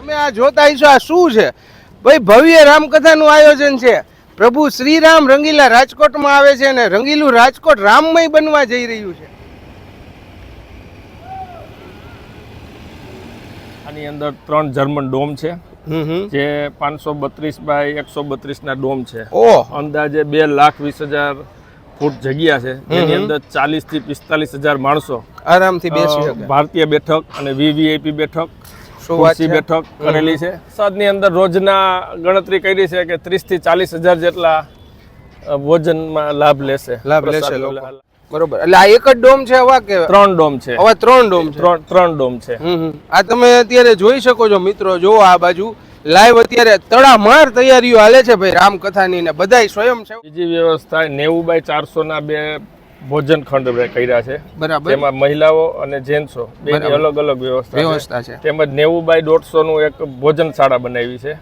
તમે આ જોતા હશો આ શું છે? ભાઈ ભવ્ય રામકથાનું આયોજન છે. પ્રભુ શ્રીરામ રંગીલા રાજકોટમાં આવે છે અને રંગીલું રાજકોટ રામમય બનવા જઈ રહ્યું છે. આની અંદર ત્રણ જર્મન ડોમ છે. જે પાંચસો બત્રીસ બાય એકસો બત્રીસના ડોમ છે. અંદાજે બે લાખ વીસ હજાર ફૂટ જગ્યા છે. એની અંદર ચાલીસથી પિસ્તાલીસ હજાર માણસો આરામથી બેસી ભારતીય બેઠક અને વીવીઆઈપી બેઠક ખુરશી બેઠક કરેલી છે. સાદની અંદર રોજના ગણતરી કરી છે કે ત્રીસથી ચાલીસ હજાર જેટલા ભોજનમાં લાભ લેશે. લાભ લેશે બરોબર. એટલે આ એક જ ડોમ છે હવા કે ત્રણ ડોમ છે. હવે ત્રણ ડોમ છે? ત્રણ ત્રણ ડોમ છે. આ તમે અત્યારે જોઈ શકો છો મિત્રો જો આ બાજુ લાઈવ અત્યારે તડામાર તૈયારીઓ હાલે છે ભાઈ. રામકથાની ને બધાય સ્વયં છે બીજી વ્યવસ્થા નેવું બાય ચારસો ના બે ભોજન ખંડ કર્યા છે. બરાબર. તેમાં મહિલાઓ અને જેન્ટ્સો બે અલગ અલગ વ્યવસ્થા છે. વ્યવસ્થા છે. તેમજ નેવું બાય દોઢસો નું એક ભોજનશાળા બનાવી છે.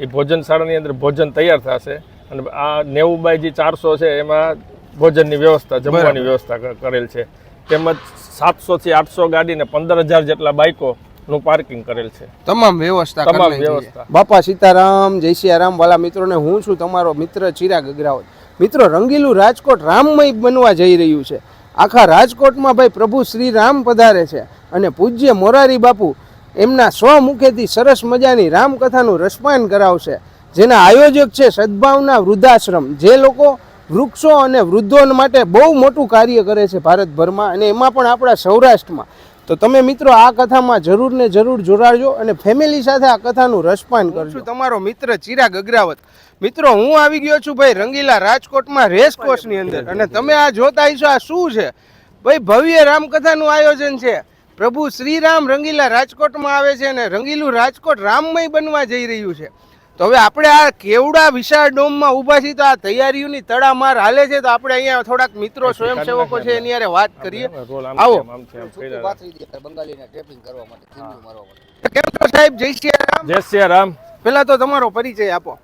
એ ભોજનશાળાની અંદર ભોજન તૈયાર થશે અને આ નેવું બાય જે ચારસો છે એમાં ભોજનની વ્યવસ્થા જમવાની વ્યવસ્થા કરેલ છે. તેમજ સાતસો થી આઠસો ગાડી ને પંદર હજાર જેટલા બાઇકો નું પાર્કિંગ કરેલ છે. તમામ વ્યવસ્થા તમામ. વ્યવસ્થા. બાપા સીતારામ જય સિયારામ વાલા મિત્રોને હું છું તમારો મિત્ર ચિરાગ અગ્રાવત મિત્રો, રંગીલું રાજકોટ રામમય બનવા જઈ રહ્યું છે. આખા રાજકોટમાં ભાઈ પ્રભુ શ્રી રામ પધારે છે અને પૂજ્ય મોરારી બાપુ એમના સ્વમુખેથી સરસ મજાની રામકથાનું રસપાન કરાવશે. જેના આયોજક છે સદભાવના વૃદ્ધાશ્રમ, જે લોકો વૃક્ષો અને વૃદ્ધો માટે બહુ મોટું કાર્ય કરે છે ભારતભરમાં અને એમાં પણ આપણા સૌરાષ્ટ્રમાં. તો તમે મિત્રો આ કથામાં જરૂર ને જરૂર જોડાજો અને ફેમિલી સાથે આ કથાનું રસપાન કરજો. તમારો મિત્ર ચિરાગ અગ્રાવત. મિત્રો હું આવી ગયો છું ભાઈ રંગીલા રાજકોટમાં રેસ કોર્સની અંદર. અને તમે આ જોતા હશો આ શું છે? ભાઈ ભવ્ય રામકથાનું આયોજન છે. પ્રભુ શ્રીરામ રંગીલા રાજકોટમાં આવે છે અને રંગીલું રાજકોટ રામમય બનવા જઈ રહ્યું છે. તો હવે આપણે આ કેવડા વિશાળ ડોમમાં ઊભા છીએ તો આ તૈયારીઓની તડામાર હાલે છે. તો આપણે અહીંયા થોડાક મિત્રો સ્વયંસેવકો છે એની યારે વાત કરીએ. આવો. બંગાળીને ટેપિંગ કરવા માટે મારવા માટે. કેમ છો સાહેબ? જય શ્રી રામ જય શ્રી રામ પહેલા તો તમારો પરિચય આપો.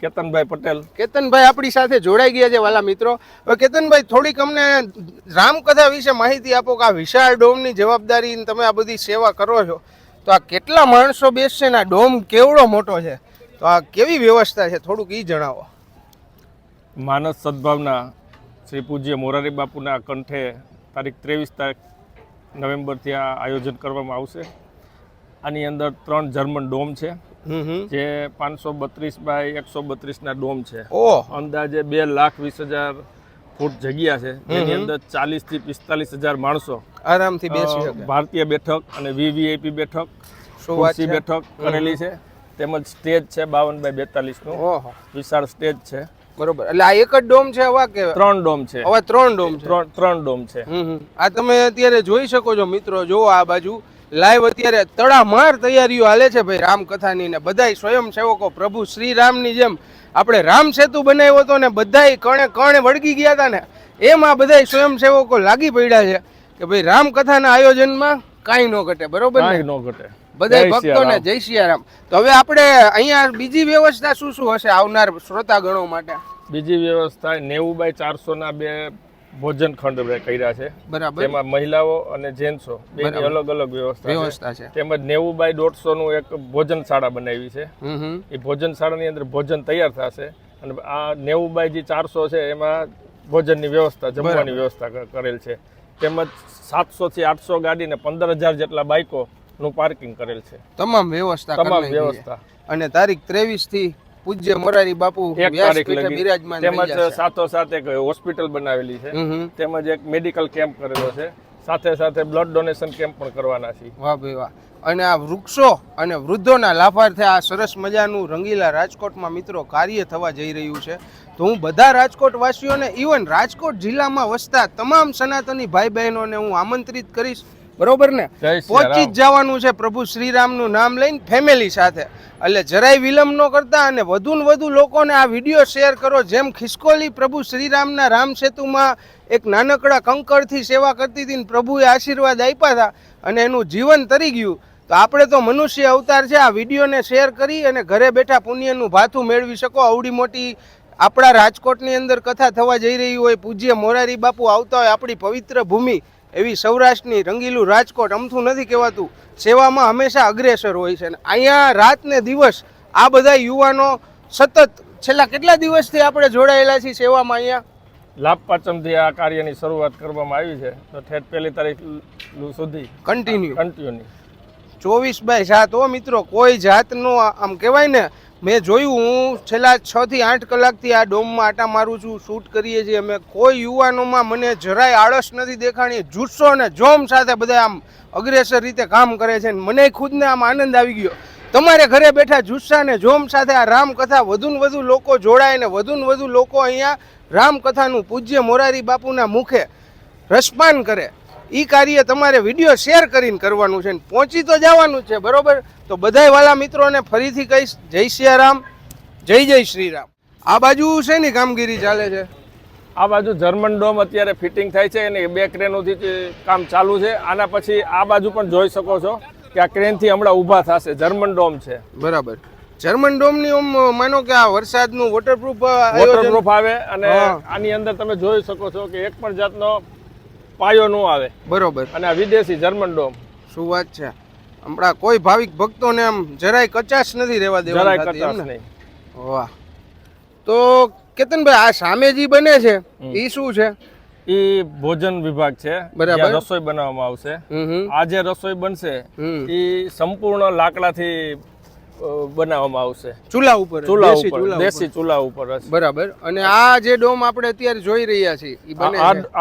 કેતનભાઈ પટેલ. કેતનભાઈ આપણી સાથે જોડાઈ ગયા છે વાલા મિત્રો. હવે કેતનભાઈ થોડીક અમને રામકથા વિશે માહિતી આપો કે આ વિશાળ ડોમની જવાબદારી તમે આ બધી સેવા કરો છો. તો આ કેટલા માણસો બેસશે ને? આ ડોમ કેવડો મોટો છે? તો આ કેવી વ્યવસ્થા છે? થોડુંક એ જણાવો. માનસ સદભાવના શ્રી પૂજ્ય મોરારી બાપુના કંઠે તારીખ ત્રેવીસ તારીખ નવેમ્બરથી આ આયોજન કરવામાં આવશે. આની અંદર ત્રણ જર્મન ડોમ છે જે પાંચસો બત્રીસ બાય એકસો બત્રીસના ડોમ છે. અંદાજે બે લાખ વીસ હજાર ફૂટ જગ્યા છે. જેની અંદર ચાલીસથી પિસ્તાલીસ હજાર માણસો આરામથી બેસી ભારતીય બેઠક અને વીવીઆઈપી બેઠક બેઠક કરેલી છે. તેમજ સ્ટેજ છે બાવન બાય બેતાલીસનું ઓહો. વિશાળ સ્ટેજ છે. બરોબર. એટલે આ એક જ ડોમ છે હવા કે ત્રણ ડોમ છે. હવે ત્રણ ડોમ છે? ત્રણ ડોમ છે. આ તમે અત્યારે જોઈ શકો છો મિત્રો જો આ બાજુ લાઈવ અત્યારે તડામાર તૈયારીઓ હાલે છે ભાઈ રામકથાની ને બધાય સ્વયંસેવકો પ્રભુ શ્રી રામની જેમ આપણે રામ સેતુ બનાવ્યો હતો ને બધાય કણે કણે વળગી ગયા હતા ને એમ આ બધાય સ્વયંસેવકો લાગી પડ્યા છે કે ભાઈ રામકથાના આયોજનમાં કાંઈ ન ઘટે બરોબર કાંઈ ન ઘટે. જય ભક્તોને જય સિયારામ. તો હવે આપણે અહીંયા બીજી વ્યવસ્થા શું શું હશે આવનાર શ્રોતાગણો માટે? બીજી વ્યવસ્થા નેવું બાય ચારસો ના બે ભોજન ખંડ કર્યા છે. બરાબર. તેમાં મહિલાઓ અને જેન્ટ્સો બે અલગ અલગ વ્યવસ્થા છે. તેમજ નેવું બાય દોઢસો નું એક ભોજનશાળા બનાવી છે. એ ભોજન ભોજનશાળાની અંદર ભોજન તૈયાર થશે અને આ નેવું બાય જે ચારસો છે એમાં ભોજનની વ્યવસ્થા જમવાની વ્યવસ્થા કરેલ છે. તેમજ સાતસો થી આઠસો ગાડી ને પંદર હજાર જેટલા બાઇકો નું પાર્કિંગ કરેલ છે. તમામ વ્યવસ્થા તમામ વ્યવસ્થા. અને તારીખ ત્રેવીસથી પૂજ્ય મોરારી બાપુ એક તારીખ બિરાજમાન તેમજ. સાથોસાથ એક હોસ્પિટલ બનાવેલી છે. તેમજ એક મેડિકલ કેમ્પ કરેલો છે. સાથે સાથે બ્લડ ડોનેશન કેમ્પ પણ કરવાના છે વાહ ભાઈ વાહ. અને આ વૃક્ષો અને વૃદ્ધોના લાભાર્થે આ સરસ મજાનું રંગીલા રાજકોટમાં મિત્રો કાર્ય થવા જઈ રહ્યું છે. તો હું બધા રાજકોટ વાસીઓને ઇવન રાજકોટ જિલ્લામાં વસતા તમામ સનાતની ભાઈ બહેનોને હું આમંત્રિત કરીશ. બરોબર ને? પહોંચી જ જવાનું છે પ્રભુ શ્રીરામનું નામ લઈને ફેમિલી સાથે. એટલે જરાય વિલંબ ન કરતા અને વધુ ને વધુ લોકોને આ વીડિયો શેર કરો જેમ ખિસકોલી પ્રભુ શ્રીરામના રામ સેતુમાં એક નાનકડા કંકરથી સેવા કરતી હતી ને પ્રભુએ આશીર્વાદ આપ્યા હતા અને એનું જીવન તરી ગયું. તો આપણે તો મનુષ્ય અવતાર છે આ વિડીયોને શેર કરી અને ઘરે બેઠા પુણ્યનું ભાથું મેળવી શકો. આવડી મોટી આપણા રાજકોટની અંદર કથા થવા જઈ રહી હોય પૂજ્ય મોરારી બાપુ આવતા હોય આપણી પવિત્ર ભૂમિ. એવી સૌરાષ્ટ્રની રંગીલું રાજકોટ અમથું નથી કહેવાતું. સેવામાં હંમેશા અગ્રેસર હોય છે અને અહીંયા રાત ને દિવસ આ બધા યુવાનો સતત છેલ્લા કેટલા દિવસથી આપણે જોડાયેલા છીએ સેવામાં અહીંયા? લાભ પાંચમથી આ કાર્યની શરૂઆત કરવામાં આવી છે. તો ઠેઠ પહેલી તારીખ સુધી. કન્ટિન્યુ કન્ટિન્યુની ચોવીસ બાય સાત. હો મિત્રો, કોઈ જાતનું આમ કહેવાય ને, મેં જોયું, હું છેલ્લા છ થી આઠ કલાકથી આ ડોમમાં આટા મારું છું, શૂટ કરીએ છીએ અમે. કોઈ યુવાનોમાં મને જરાય આળસ નથી દેખાણી, જુસ્સો અને જોમ સાથે બધા આમ અગ્રેસર રીતે કામ કરે છે મને ખુદને આમ આનંદ આવી ગયો. તમારે ઘરે બેઠા જુસ્સા ને જોમ સાથે આ રામકથા વધુ ને વધુ લોકો જોડાય ને વધુ ને વધુ લોકો અહીંયા રામકથાનું પૂજ્ય મોરારી બાપુના મુખે રસપાન કરે. એ કાર્ય તમારે વીડિયો શેર કરીને કરવાનું છે ને પહોંચી તો જવાનું છે બરોબર? તો બધાય વાલા મિત્રોને ફરીથી કહીશ જય સિયારામ જય જય શ્રીરામ. આ બાજુ શેની કામગીરી ચાલે છે? આ બાજુ જર્મન ડોમ અત્યારે ફિટિંગ થાય છે અને બે ક્રેનોથી કામ ચાલુ છે. આના પછી આ બાજુ પણ જોઈ શકો છો કે આ ક્રેનથી હમણાં ઊભા થશે. જર્મન ડોમ છે. બરાબર. જર્મન ડોમની ઓમ માનો કે આ વરસાદનું વોટરપ્રૂફ વોટરપ્રૂફ આવે અને આની અંદર તમે જોઈ શકો છો કે એક પણ જાતનો પાયો ન આવે. બરોબર. અને આ વિદેશી જર્મન ડોમ. શું વાત છે? હમણાં કોઈ ભાવિક ભક્તોને આમ જરાય કચાશ નથી રહેવા જરાય કચાશ નહીં. વાહ. તો કેતનભાઈ આ સામે જે બને છે? એ શું છે? એ ભોજન વિભાગ છે. બરાબર. રસોઈ બનાવવામાં આવશે. આ જે રસોઈ બનશે એ સંપૂર્ણ લાકડાથી બનાવવામાં આવશે. ચૂલા ઉપર ચૂલા ઉપર દેશી ચૂલા ઉપર. બરાબર. અને આ જે ડોમ આપણે અત્યારે જોઈ રહ્યા છીએ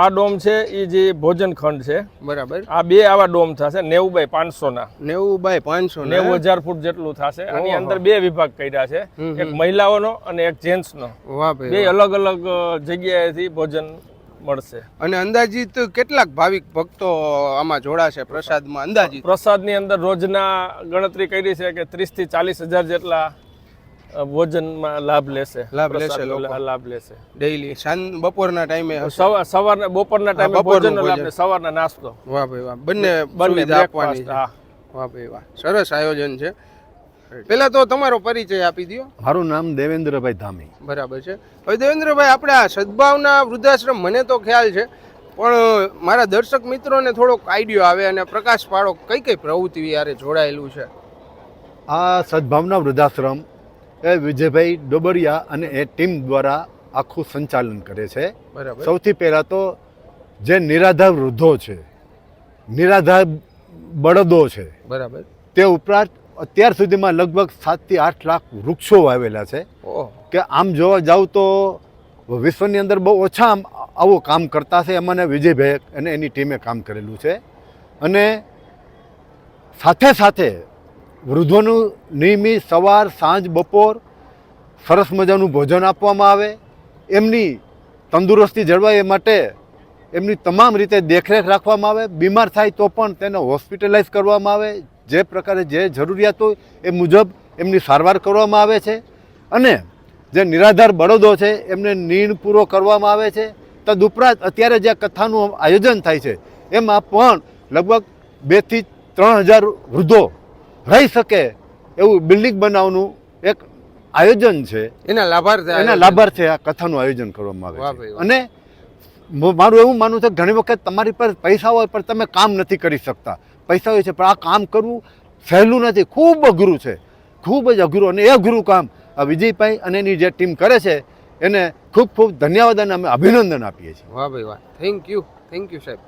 આ ડોમ છે એ જે ભોજન ખંડ છે. બરાબર. આ બે આવા ડોમ થશે નેવું બાય પાંચસો ના નેવું બાય પાંચસો નેવું હજાર ફૂટ જેટલું થશે. આની અંદર બે વિભાગ કર્યા છે. એક મહિલાઓનો અને એક જેન્ટ્સનો. બે અલગ અલગ જગ્યાએથી ભોજન મળશે. અને અંદાજિત કેટલાક ભાવિક ભક્તો આમાં જોડાશે પ્રસાદમાં? અંદાજિત. પ્રસાદની અંદર રોજના ગણતરી કરી છે કે ત્રીસથી ચાલીસ હજાર જેટલા ભોજનમાં લાભ લેશે. લાભ લેશે લાભ લેશે. ડેઈલી? સાંજ બપોરના ટાઈમે સવારના બપોરના ટાઈમે ભોજન ભોજનનો લાભ. સવારના નાસ્તો. વાહ ભાઈ વાહ. બંને બંને આપવાની હા. વાહ ભાઈ વાહ. સરસ આયોજન છે. પેલા તો તમારો પરિચય આપી દો મારું નામ દેવેન્દ્રભાઈ ધામી. બરાબર છે. હવે દેવેન્દ્રભાઈ આપણે આ સદભાવના વૃદ્ધાશ્રમ મને તો ખ્યાલ છે પણ મારા દર્શક મિત્રોને થોડોક આઈડિયો આવે અને પ્રકાશ પાડો કઈ કઈ પ્રવૃત્તિ યારે જોડાયેલું છે. આ સદભાવના વૃદ્ધાશ્રમ એ વિજયભાઈ ડોબરિયા અને એ ટીમ દ્વારા આખું સંચાલન કરે છે. બરાબર. સૌથી પહેલાં તો જે નિરાધાર વૃદ્ધો છે નિરાધાર બળદો છે બરાબર. તે ઉપરાંત અત્યાર સુધીમાં લગભગ સાતથી આઠ લાખ વૃક્ષો વાવેલા છે. કે આમ જોવા જાવ તો વિશ્વની અંદર બહુ ઓછા આવું કામ કરતા છે એમાં વિજયભાઈ અને એની ટીમે કામ કરેલું છે. અને સાથે સાથે વૃદ્ધોનું નિયમિત સવાર સાંજ બપોર સરસ મજાનું ભોજન આપવામાં આવે. એમની તંદુરસ્તી જળવાય એ માટે એમની તમામ રીતે દેખરેખ રાખવામાં આવે. બીમાર થાય તો પણ તેને હોસ્પિટલાઇઝ કરવામાં આવે. જે પ્રકારે જે જરૂરિયાત હોય એ મુજબ એમની સારવાર કરવામાં આવે છે અને જે નિરાધાર બળદો છે એમને નીણ પૂરો કરવામાં આવે છે. તદુપરાંત અત્યારે જે કથાનું આયોજન થાય છે એમાં પણ લગભગ બેથી ત્રણ હજાર વૃદ્ધો રહી શકે એવું બિલ્ડિંગ બનાવવાનું એક આયોજન છે. એના લાભાર્થે એના. લાભાર્થે આ કથાનું આયોજન કરવામાં આવે છે. અને મારું એવું માનવું છે કે ઘણી વખત તમારી પર પૈસા હોય પણ તમે કામ નથી કરી શકતા. પૈસા હોય છે, પણ આ કામ કરવું સહેલું નથી. ખૂબ અઘરું છે. ખૂબ જ અઘરું અને એ અઘરું કામ વિજયભાઈ અને એની જે ટીમ કરે છે, એને ખૂબ ખૂબ ધન્યવાદ અને અમે અભિનંદન આપીએ છીએ. વાહ ભાઈ વાહ. થેન્ક યુ થેન્ક યુ સાહેબ.